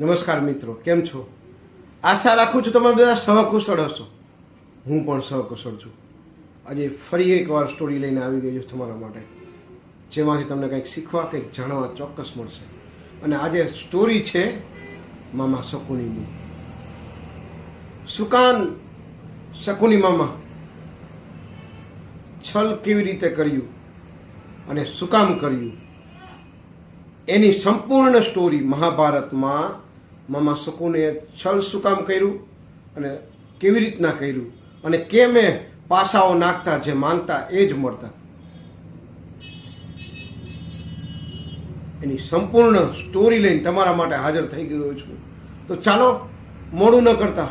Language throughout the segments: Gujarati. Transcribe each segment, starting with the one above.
નમસ્કાર મિત્રો, કેમ છો? આશા રાખું છું તમે બધા સહકુશળ હશો. હું પણ સહકુશળ છું. આજે ફરી એકવાર સ્ટોરી લઈને આવી ગઈ છું તમારા માટે, જેમાંથી તમને કંઈક શીખવા, કંઈક જાણવા ચોક્કસ મળશે. અને આજે સ્ટોરી છે મામા શકુનીની સુકાન શકુની મામા છલ કેવી રીતે કર્યું અને શું કામ કર્યું? એની સંપૂર્ણ સ્ટોરી મહાભારતમાં મામા શકુને છલ શું કામ કર્યું અને કેવી રીતના કર્યું અને કેમ એ પાસાઓ નાખતા જે માંગતા એ જ મળતા. એની સંપૂર્ણ સ્ટોરી લઈને તમારા માટે હાજર થઈ ગયો છું. તો ચાલો, મોડું ન કરતા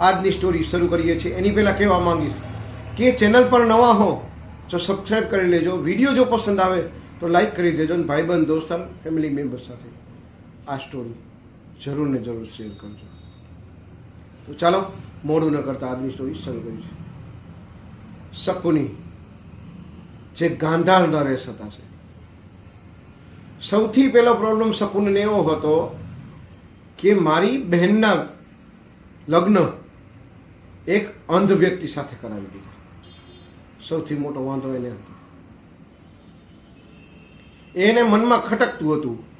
આજની સ્ટોરી શરૂ કરીએ છીએ. એની પહેલાં કહેવા માંગીશ કે ચેનલ પર નવા હો તો સબસ્ક્રાઈબ કરી લેજો. વીડિયો જો પસંદ આવે તો લાઈક કરી દેજો અને ભાઈબંધ, દોસ્તાર ફેમિલી મેમ્બર્સ સાથે આ સ્ટોરી. જરૂર ને જરૂર શેર કરજો. તો ચાલો, મોડું ન કરતા આજની સ્ટોરી શરૂ કરી છે શકુની, જે ગાંધાર નરેશ હતા છે. સૌથી પહેલો પ્રોબ્લેમ શકુનને એવો હતો કે મારી બહેનના લગ્ન એક અંધ વ્યક્તિ સાથે કરાવી દીધા. સૌથી મોટો વાંધો એને હતો. એને મનમાં ખટકતું હતું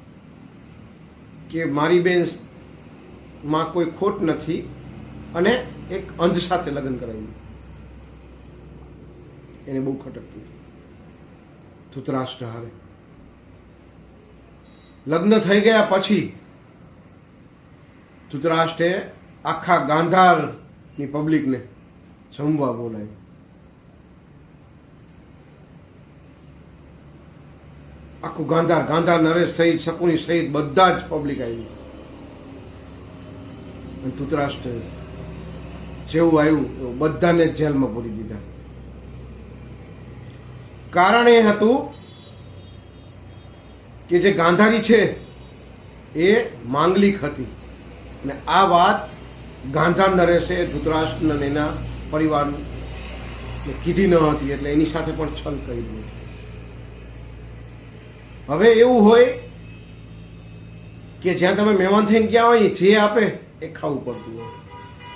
કે મારી બેનમાં કોઈ ખોટ નથી અને એક અંધ સાથે લગ્ન કરાવ્યું. એને બહુ ખટકતું. ધૂતરાષ્ટ્ર હારે. લગ્ન થઈ ગયા પછી ધૃતરાષ્ટ્રે આખા ગાંધારની પબ્લિકને જમવા બોલાવ્યું. આખું ગાંધાર ગાંધાર નરેશ સહિત, શકુની સહિત બધા જ પબ્લિક આવી ધૃતરાષ્ટ્ર જેવું આવ્યું એવું બધાને જેલમાં પૂરી દીધા. કારણ એ હતું કે જે ગાંધારી છે, એ માંગલિક હતી. અને આ વાત ગાંધાર નરેશે, ધૃતરાષ્ટ્ર એના પરિવારને કીધી ન હતી, એટલે એની સાથે પણ છલ કરી દીધું. હવે એવું હોય કે જ્યાં તમે મહેમાન થઈને ગયા હોય, જે આપે એ ખાવું પડતું હોય.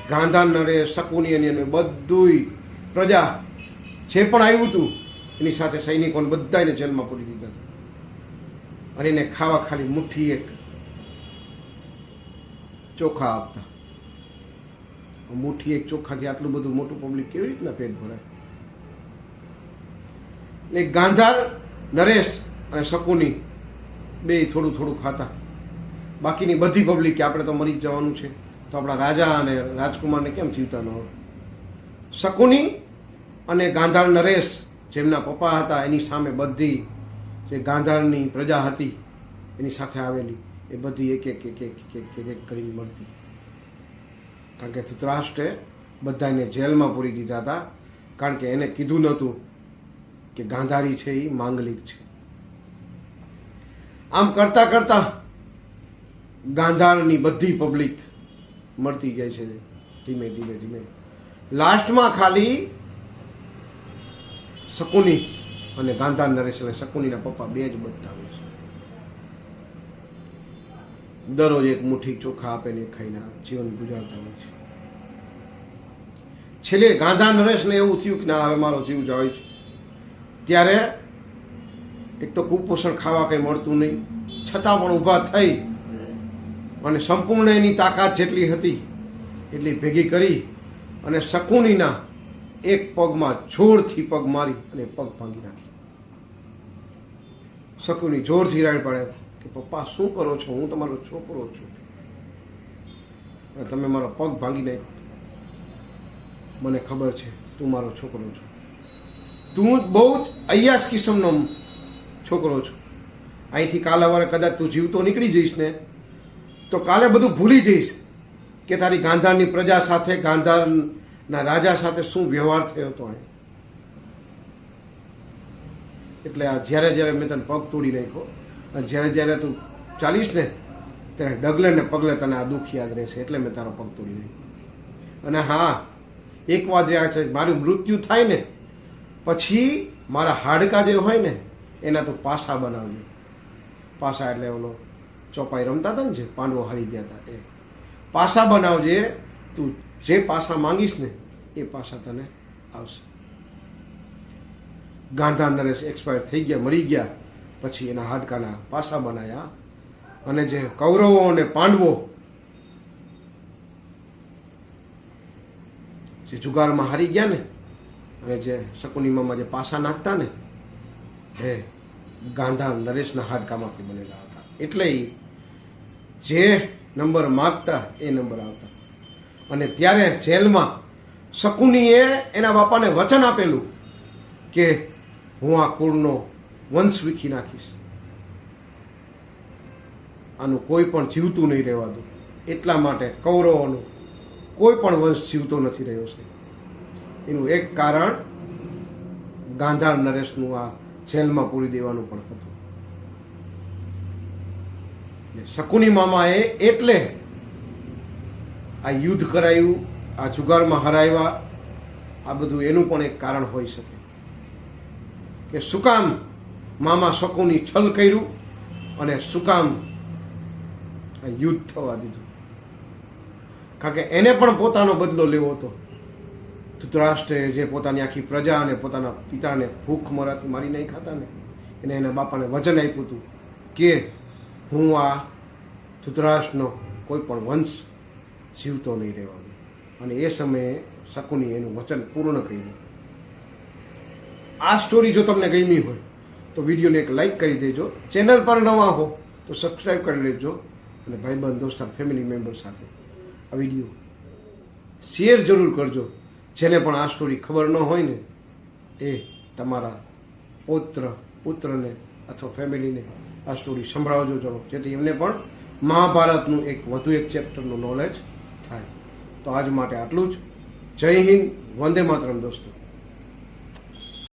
ગાંધાર નરેશ, શકુની અને એને બધુંય પ્રજા જે પણ આવ્યું હતું, એની સાથે સૈનિકોને બધાને જેલમાં પૂરી દીધા હતા. અને એને ખાવા ખાલી મુઠ્ઠી એક ચોખા આપતા. મુઠ્ઠી એક ચોખાથી આટલું બધું મોટું પબ્લિક કેવી રીતના પેટ ભરાય? એટલે ગાંધાર નરેશ અને શકુની બે થોડું થોડું ખાતા. બાકીની બધી પબ્લિક કે આપણે તો મરી જ જવાનું છે. તો આપણા રાજા અને રાજકુમારને કેમ જીવતા ન હોય? શકુની અને ગાંધાર નરેશ, જેમના પપ્પા હતા, એની સામે બધી જે ગાંધારની પ્રજા હતી, એની સાથે આવેલી, એ બધી એક એક એક એક એક એક કરીને મળતી કારણ કે ધૃતરાષ્ટ્રે બધાને જેલમાં પૂરી દીધા હતા. કારણ કે એને કીધું નહોતું કે ગાંધારી છે એ માંગલિક છે. આમ કરતા કરતા ગાંધારની બધી પબ્લિક મળતી જાય છે ધીમે ધીમે ધીમે. લાસ્ટમાં ખાલી શકુની અને ગાંધાર નરેશ અને શકુનીના પપ્પા બે જ હોય છે. દરરોજ એક મુઠ્ઠી ચોખા આપે ને ખાઈને જીવન ગુજારતા હોય છે. છેલ્લે ગાંધાર નરેશને એવું થયું કે ના, હવે મારો જીવ જાય છે. ત્યારે એક તો કુપોષણ ખાવા કંઈ મળતું નહીં. છતાં પણ ઊભા થઈ અને સંપૂર્ણ એની તાકાત જેટલી હતી એટલી ભેગી કરી અને શકુનીના એક પગમાં જોરથી પગ મારી અને પગ ભાંગી નાખી. શકુની જોરથી રાડ પાડે કે, પપ્પા, શું કરો છો? હું તમારો છોકરો છું. અને તમે મારો પગ ભાંગી નાખ્યો. મને ખબર છે, તું મારો છોકરો છો. તું બહુ જ અયાસ કિસ્મનો છોકરો છું. અહીંથી કાલ અવારે કદાચ તું જીવતો નીકળી જઈશ ને, તો કાલે બધું ભૂલી જઈશ કે તારી ગાંધારની પ્રજા સાથે, ગાંધારના રાજા સાથે શું વ્યવહાર થયો હતો અહીં. એટલે આ જ્યારે જ્યારે મેં તને પગ તોડી નાખ્યો, અને જ્યારે જ્યારે તું ચાલીશ ને, ત્યારે ડગલે ને પગલે તને આ દુઃખ યાદ રહેશે, એટલે મેં તારો પગ તોડી નાખ્યો. અને હા, એક વાત રહ્યા છે, મારું મૃત્યુ થાય ને, પછી મારા હાડકા જે હોય ને એના તો પાસા બનાવજો પાસા એટલે ઓલો ચોપાઈ રમતા હતા ને જે, પાંડવો હારી ગયા હતા, એ. પાસા બનાવજે, તું જે પાસા માંગીશ ને, એ પાસા તને આવશે. ગાંધા નરેશ એક્સપાયર થઈ ગયા, મરી ગયા, પછી એના હાડકાના પાસા બનાવ્યા અને જે કૌરવો અને પાંડવો, જે જુગારમાં હારી ગયા ને, અને જે શકુનીમામાં જે પાસા નાખતા ને એ ગાંધા નરેશના હાડકામાંથી બનેલા હતા. એટલે જે નંબર માગતા એ નંબર આવતા. અને ત્યારે જેલમાં શકુનીએ એના બાપાને વચન આપેલું કે હું આ કુળનો વંશ વીખી નાખીશ. આનું કોઈ પણ જીવતું નહીં રહેવા દઉં એટલા માટે કૌરવોનું કોઈ પણ વંશ જીવતો નથી રહ્યો છે. એનું એક કારણ ગાંધાર નરેશનું આ જેલમાં પૂરી દેવાનું પણ હતું. શકુની મામાએ એટલે આ યુદ્ધ કરાયું, આ જુગારમાં હરાવ્યા, આ બધું એનું પણ એક કારણ હોઈ શકે. કે સુકામ મામા શકુની છલ કર્યું અને સુકામ આ યુદ્ધ થવા દીધું. કારણ કે એને પણ પોતાનો બદલો લેવો હતો. ધૃતરાષ્ટ્રે જે પોતાની આખી પ્રજા અને પોતાના પિતાને ભૂખ મરાથી મારી નહીં ખાતા ને એને એના બાપાને વચન આપ્યું હતું કે હું આ ધૃતરાષ્ટ્રનો કોઈ પણ વંશ જીવતો નહીં રહેવાનો. અને એ સમયે શકુની એનું વચન પૂર્ણ કર્યું. આ સ્ટોરી જો તમને ગમી હોય, તો વિડીયોને એક લાઈક કરી દેજો. ચેનલ પર નવા હો, તો સબસ્ક્રાઈબ કરી લેજો. અને ભાઈબંધ, દોસ્તાર, ફેમિલી મેમ્બર સાથે આ વીડિયો શેર જરૂર કરજો. જેને પણ આ સ્ટોરી ખબર ન હોય ને, એ તમારા પૌત્ર, પુત્રને અથવા ફેમિલીને આ સ્ટોરી સંભળાવજો ચલો. જેથી એમને પણ મહાભારતનું એક વધુ એક ચેપ્ટરનું નોલેજ થાય. તો આજ માટે આટલું જ. જય હિન્દ, વંદે માતરમ દોસ્તો.